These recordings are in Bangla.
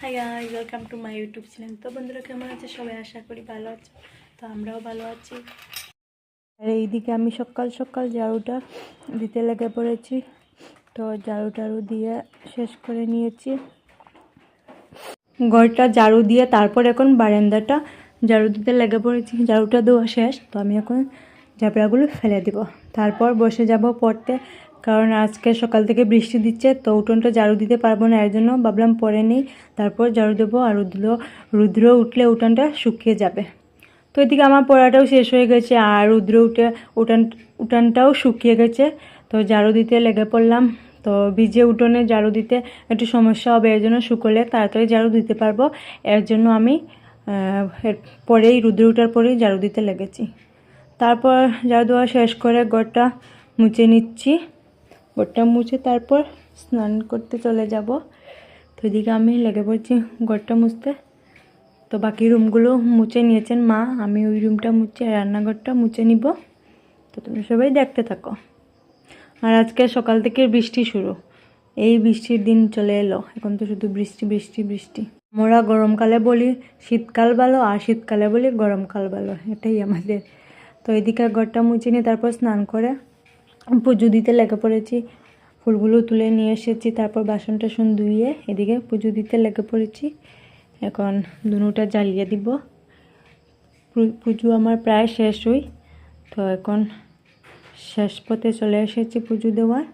Hi guys welcome to my YouTube channel তো বন্ধুরা, কেমন আছে? সবাই আশা করি ভালো আছে। তো আমরাও ভালো আছি। আর এইদিকে আমি সকাল সকাল ঝাড়ুটা দিতে লেগে পড়েছি। তো ঝাড়ু টাড়ু দিয়ে শেষ করে নিয়েছি। ঘরটা ঝাড়ু দিয়ে তারপর এখন বারান্দাটা ঝাড়ু দিতে লেগে পড়েছি। ঝাড়ুটা দেওয়া শেষ। তো আমি এখন ঝাপড়াগুলো ফেলে দিব। তারপর বসে যাব পড়তে। কারণ আজকে সকাল থেকে বৃষ্টি দিচ্ছে, তো উঠোনটা ঝাড়ু দিতে পারব না, এর জন্য ভাবলাম পরে নেই। তারপর ঝাড়ু দেবো আর রুদ্র রুদ্র উঠলে উঠোনটা শুকিয়ে যাবে। তো এদিকে আমার পড়াটাও শেষ হয়ে গেছে আর রুদ্র উঠে উঠান, উঠানটাও শুকিয়ে গেছে। তো ঝাড়ু দিতে লেগে পড়লাম। তো ভিজে উঠোনে ঝাড়ু দিতে একটু সমস্যা হবে, এর জন্য শুকোলে তাড়াতাড়ি ঝাড়ু দিতে পারব। এর জন্য আমি পরেই, রুদ্র উঠার পরেই ঝাড়ু দিতে লেগেছি। তারপর ঝাড়ু দেওয়া শেষ করে ঘরটা মুছে নিচ্ছি। ঘরটা মুছে তারপর স্নান করতে চলে যাব। তো এদিকে আমি লেগে পড়ছি ঘরটা মুছতে। তো বাকি রুমগুলো মুছে নিয়েছেন মা। আমি ওই রুমটা মুছে রান্নাঘরটা মুছে নিব। তো তুমি সবাই দেখতে থাকো। আর আজকে সকাল থেকে বৃষ্টি শুরু। এই বৃষ্টির দিন চলে এলো। এখন তো শুধু বৃষ্টি বৃষ্টি বৃষ্টি। আমরা গরমকালে বলি শীতকাল ভালো আর শীতকালে বলি গরমকাল ভালো। এটাই আমাদের। তো এদিকে ঘরটা মুছে নিয়ে তারপর স্নান করে পুজো দিতে লেগে পড়েছি। ফুলগুলো তুলে নিয়ে এসেছি, তারপর বাসন টাসন ধুয়ে এদিকে পুজো দিতে লেগে পড়েছি। এখন দুনুটা জ্বালিয়ে দিব। পুজো আমার প্রায় শেষ হই, তো এখন শেষ পথে চলে এসেছি পুজো দেওয়ার।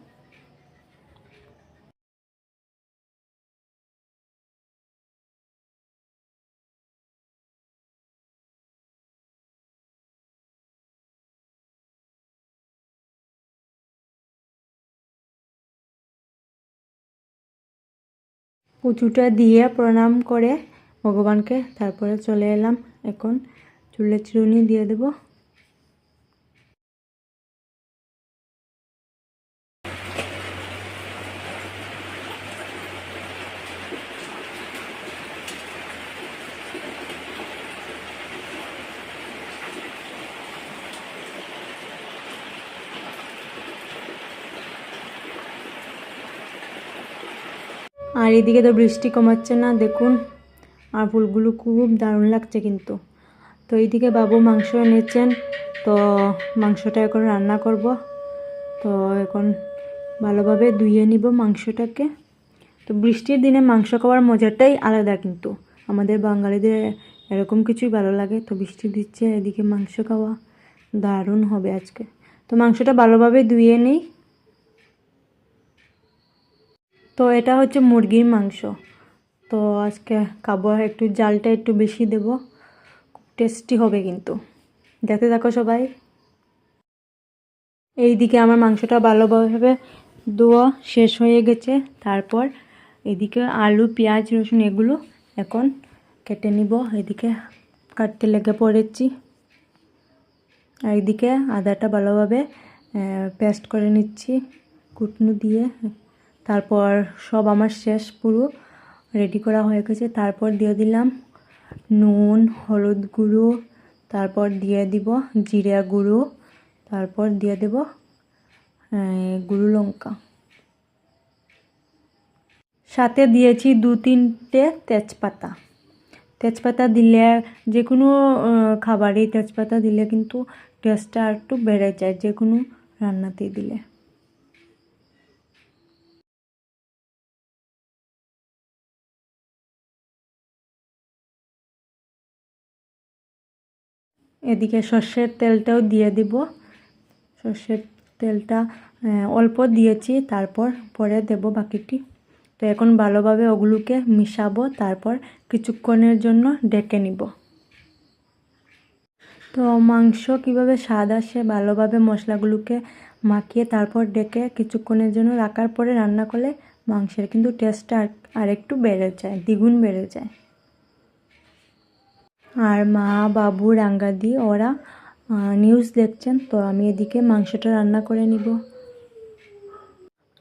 পুজোটা দিয়ে প্রণাম করে ভগবানকে তারপরে চলে এলাম। এখন চুলে চিরুনি দিয়ে দেব। আর এদিকে তো বৃষ্টি কমাচ্ছে না, দেখুন। আর ফুলগুলো খুব দারুণ লাগছে কিন্তু। তো এইদিকে বাবু মাংস এনেছেন, তো মাংসটা এখন রান্না করব। তো এখন ভালোভাবে ধুয়ে নিব মাংসটাকে। তো বৃষ্টির দিনে মাংস খাওয়ার মজাটাই আলাদা কিন্তু। আমাদের বাঙালিদের এরকম কিছুই ভালো লাগে। তো বৃষ্টি দিচ্ছে, এদিকে মাংস খাওয়া দারুণ হবে আজকে। তো মাংসটা ভালোভাবে ধুয়ে নিই। তো এটা হচ্ছে মুরগির মাংস। তো আজকে খাব একটু জালটা একটু বেশি দেব। খুব টেস্টি হবে কিন্তু। দেখতে থাকো সবাই। এইদিকে আমার মাংসটা ভালোভাবে ধোয়া শেষ হয়ে গেছে। তারপর এদিকে আলু, পেঁয়াজ, রসুন এগুলো এখন কেটে নিব। এদিকে কাটতে লেগে পড়েছি। আর এদিকে আদাটা ভালোভাবে পেস্ট করে নিচ্ছি। কুটনু দিয়ে। তারপর সব আমার শেষ পুরো রেডি করা হয়ে গেছে। তারপর দিয়ে দিলাম নুন, হলুদ গুঁড়ো, তারপর দিয়ে দিব জিরা গুঁড়ো, তারপর দিয়ে দেব গুঁড়ো লঙ্কা। সাথে দিয়েছি দু তিনটে তেজপাতা। তেজপাতা দিলে যে কোনো খাবারেই তেজপাতা দিলে কিন্তু টেস্টটা একটু বেড়ে যায় যে কোনো রান্নাতেই দিলে। এদিকে সর্ষের তেলটাও দিয়ে দিব। সর্ষের তেলটা অল্প দিয়েছি, তারপর পরে দেব বাকিটি। তো এখন ভালোভাবে ওগুলোকে মিশাবো, তারপর কিছুক্ষণের জন্য ডেকে নিব। তো মাংস কীভাবে স্বাদ আসে ভালোভাবে মশলাগুলোকে মাখিয়ে তারপর ডেকে কিছুক্ষণের জন্য রাখার পরে রান্না করলে মাংসের কিন্তু টেস্টটা আর, আরেকটু বেড়ে যায়, দ্বিগুণ বেড়ে যায়। আর মা, বাবু, রাঙ্গাদি, ওরা নিউজ দেখছেন, তো আমি এদিকে মাংসটা রান্না করে নিব।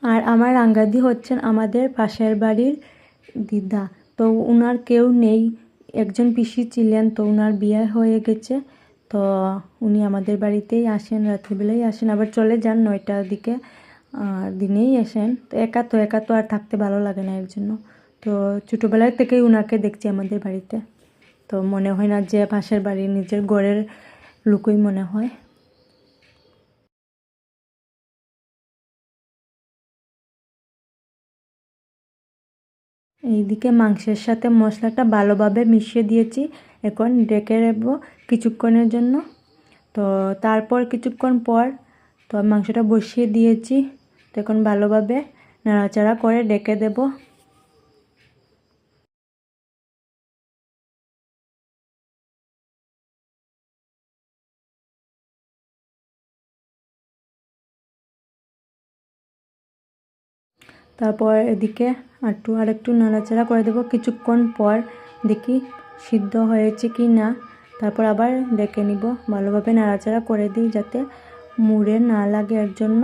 আর আমার রাঙ্গাদি হচ্ছেন আমাদের পাশের বাড়ির দিদা। তো উনার কেউ নেই, একজন পিসি ছিলেন, তো উনার বিয়ে হয়ে গেছে। তো উনি আমাদের বাড়িতেই আসেন, রাত্রিবেলাই আসেন, আবার চলে যান নয়টার দিকে আর দিনেই আসেন। তো একা তো একা তো আর থাকতে ভালো লাগে না এর জন্য। তো ছোটোবেলার থেকেই উনাকে দেখছি আমাদের বাড়িতে। তো মনে হয় না যে পাশের বাড়ি নিজের ঘরের লুকই মনে হয়। এইদিকে মাংসের সাথে মশলাটা ভালোভাবে মিশিয়ে দিয়েছি। এখন ডেকে রাখব কিছুক্ষণের জন্য। তো তারপর কিছুক্ষণ পর তো মাংসটা বসিয়ে দিয়েছি। তো এখন ভালোভাবে নাড়াচাড়া করে ডেকে দেব। তারপর এদিকে একটু আর একটু নাড়াচাড়া করে দেবো। কিছুক্ষণ পর দেখি সিদ্ধ হয়েছে কি না। তারপর আবার ডেকে নিব। ভালোভাবে নাড়াচাড়া করে দিই যাতে মুড়ে না লাগে এর জন্য।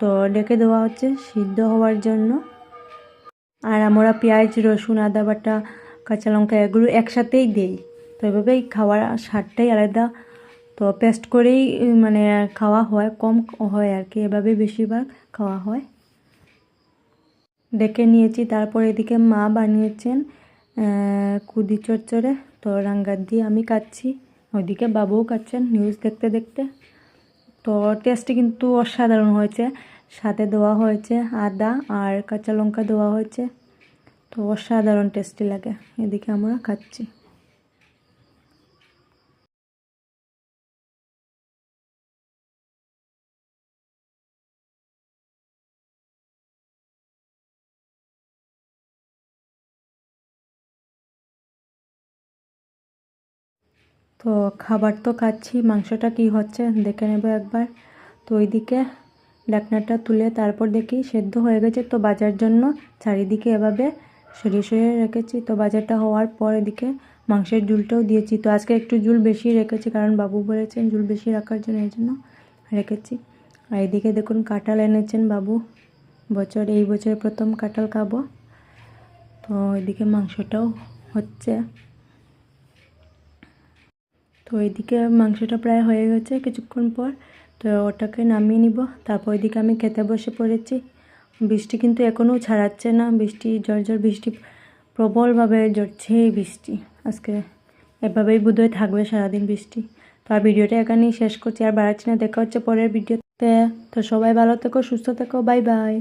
তো ডেকে দেওয়া হচ্ছে সিদ্ধ হওয়ার জন্য। আর আমরা পেঁয়াজ, রসুন, আদা বাটা, কাঁচা লঙ্কা এগুলো একসাথেই দিই। তো এভাবেই খাওয়ার স্বাদটাই আলাদা। তো পেস্ট করেই মানে খাওয়া হয়, কম হয় আর কি। এভাবেই বেশিরভাগ খাওয়া হয়। ডেকে নিয়েছি। তারপর এদিকে মা বানিয়েছেন কুদি চরচরে তো রাঙ্গার দিয়ে আমি কাচ্ছি ওইদিকে বাবুও কাচ্ছেন নিউজ দেখতে দেখতে। তো টেস্টটি কিন্তু অসাধারণ হয়েছে। সাথে দেওয়া হয়েছে আদা আর কাঁচা লঙ্কা দেওয়া হয়েছে। তো অসাধারণ টেস্টি লাগে। এদিকে আমরা খাচ্ছি তো খাবার তো খাচ্ছি, মাংসটা কি হচ্ছে দেখে নেব একবার। তো ওইদিকে ডাকনাটা তুলে তারপর দেখি সেদ্ধ হয়ে গেছে, তো বাজার জন্য চারিদিকে এভাবে সরিয়ে সরিয়ে রেখেছি। তো বাজারটা হওয়ার পর এদিকে মাংসের ঝুলটাও দিয়েছি। তো আজকে একটু ঝুল বেশি রেখেছি, কারণ বাবু বলেছেন ঝুল বেশি রাখার জন্য, এই জন্য রেখেছি। আর এদিকে দেখুন কাঁঠাল এনেছেন বাবু, বছর, এই বছর প্রথম কাঁঠাল খাব। তো এদিকে মাংসটাও হচ্ছে। তো ওইদিকে মাংসটা প্রায় হয়ে গেছে কিছুক্ষণ পর। তো ওটাকে নামিয়ে নিব। তারপর ওইদিকে আমি খেতে বসে পড়েছি। বৃষ্টি কিন্তু এখনও ছাড়াচ্ছে না। বৃষ্টি, ঝড় ঝড় বৃষ্টি, প্রবলভাবে ঝরছে বৃষ্টি। আজকে এভাবেই বোধহয় থাকবে সারাদিন বৃষ্টি। তো আর ভিডিওটা এখানেই শেষ করছি। আর বাড়াচ্ছি না। দেখা হচ্ছে পরের ভিডিওতে। তো সবাই ভালো থেকো, সুস্থ থেকো। Bye bye.